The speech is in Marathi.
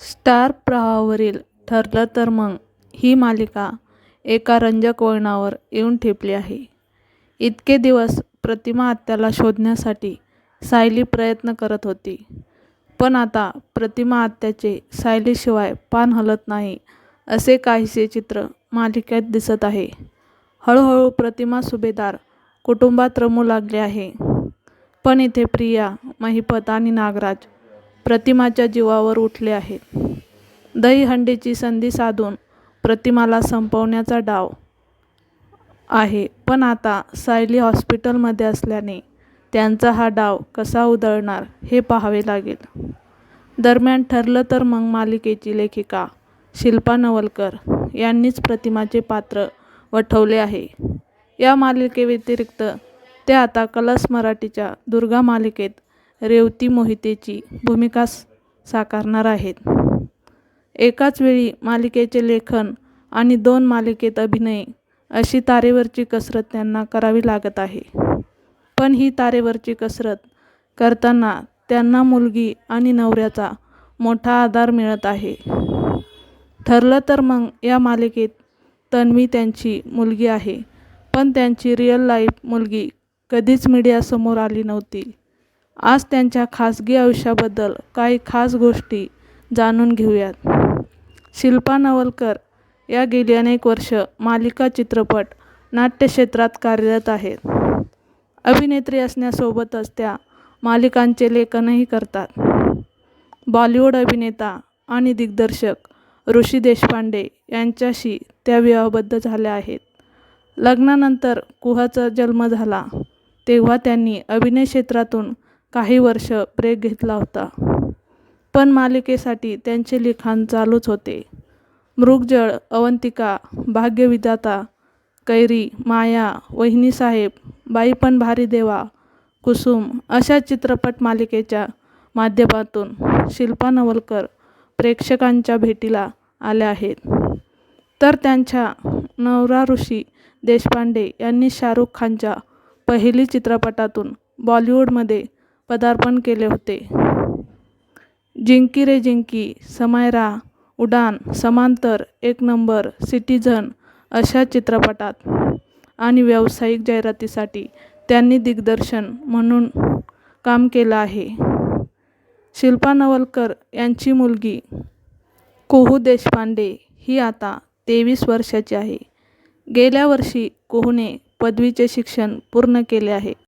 स्टार प्रवाहावरील ठरलं तर मग ही मालिका एका रंजक वळणावर येऊन ठेपली आहे. इतके दिवस प्रतिमा आत्याला शोधण्यासाठी सायली प्रयत्न करत होती. पण आता प्रतिमा आत्याचे सायलीशिवाय पान हलत नाही असे काहीसे चित्र मालिकेत दिसत आहे. हळूहळू प्रतिमा सुभेदार कुटुंबात रमू लागले आहे. पण इथे प्रिया, महिपत आणि नागराज प्रतिमाच्या जीवावर उठले आहेत. दहीहंडीची संधी साधून प्रतिमाला संपवण्याचा डाव आहे पण आता सायली हॉस्पिटलमध्ये असल्याने त्यांचा हा डाव कसा उधळणार हे पाहावे लागेल. दरम्यान ठरलं तर मग मालिकेची लेखिका शिल्पा नवलकर यांनीच प्रतिमाचे पात्र वठवले आहे. या मालिकेव्यतिरिक्त ते आता कलर्स मराठीच्या दुर्गा मालिकेत रेवती मोहितेची भूमिका साकारणार आहेत. एकाच वेळी मालिकेचे लेखन आणि दोन मालिकेत अभिनय अशी तारेवरची कसरत त्यांना करावी लागत आहे. पण ही तारेवरची कसरत करताना त्यांना मुलगी आणि नवऱ्याचा मोठा आधार मिळत आहे. ठरलं तर मग या मालिकेत तन्वी त्यांची मुलगी आहे पण त्यांची रिअल लाईफ मुलगी कधीच मीडियासमोर आली नव्हती. आज त्यांच्या खासगी आयुष्याबद्दल काही खास गोष्टी जाणून घेऊयात. शिल्पा नवलकर या गेली अनेक वर्ष मालिका, चित्रपट, नाट्यक्षेत्रात कार्यरत आहेत. अभिनेत्री असण्यासोबतच त्या मालिकांचे लेखनही करतात. बॉलिवूड अभिनेता आणि दिग्दर्शक ऋषी देशपांडे यांच्याशी त्या विवाहबद्ध झाल्या आहेत. लग्नानंतर कुहाचा जन्म झाला तेव्हा त्यांनी अभिनय क्षेत्रातून काही वर्ष ब्रेक घेतला होता. पण मालिकेसाठी त्यांचे लिखाण चालूच होते. मृगजळ, अवंतिका, भाग्यविधाता, कैरी, माया, वहिनीसाहेब, बाई पण भारी देवा, कुसुम अशा चित्रपट मालिकेच्या माध्यमातून शिल्पा नवलकर प्रेक्षकांच्या भेटीला आल्या आहेत. तर त्यांच्या नवरा ऋषी देशपांडे यांनी शाहरुख खानच्या पहिली चित्रपटातून बॉलिवूडमध्ये पदार्पण केले होते. जिंकी रे जिंकी, समायरा, उडान, समांतर, एक नंबर, सिटीझन अशा चित्रपटात आणि व्यावसायिक जाहिरातीसाठी त्यांनी दिग्दर्शन म्हणून काम केलं आहे. शिल्पा नवलकर यांची मुलगी कोहू देशपांडे ही आता तेवीस वर्षाची आहे. गेल्या वर्षी कुहूने पदवीचे शिक्षण पूर्ण केले आहे.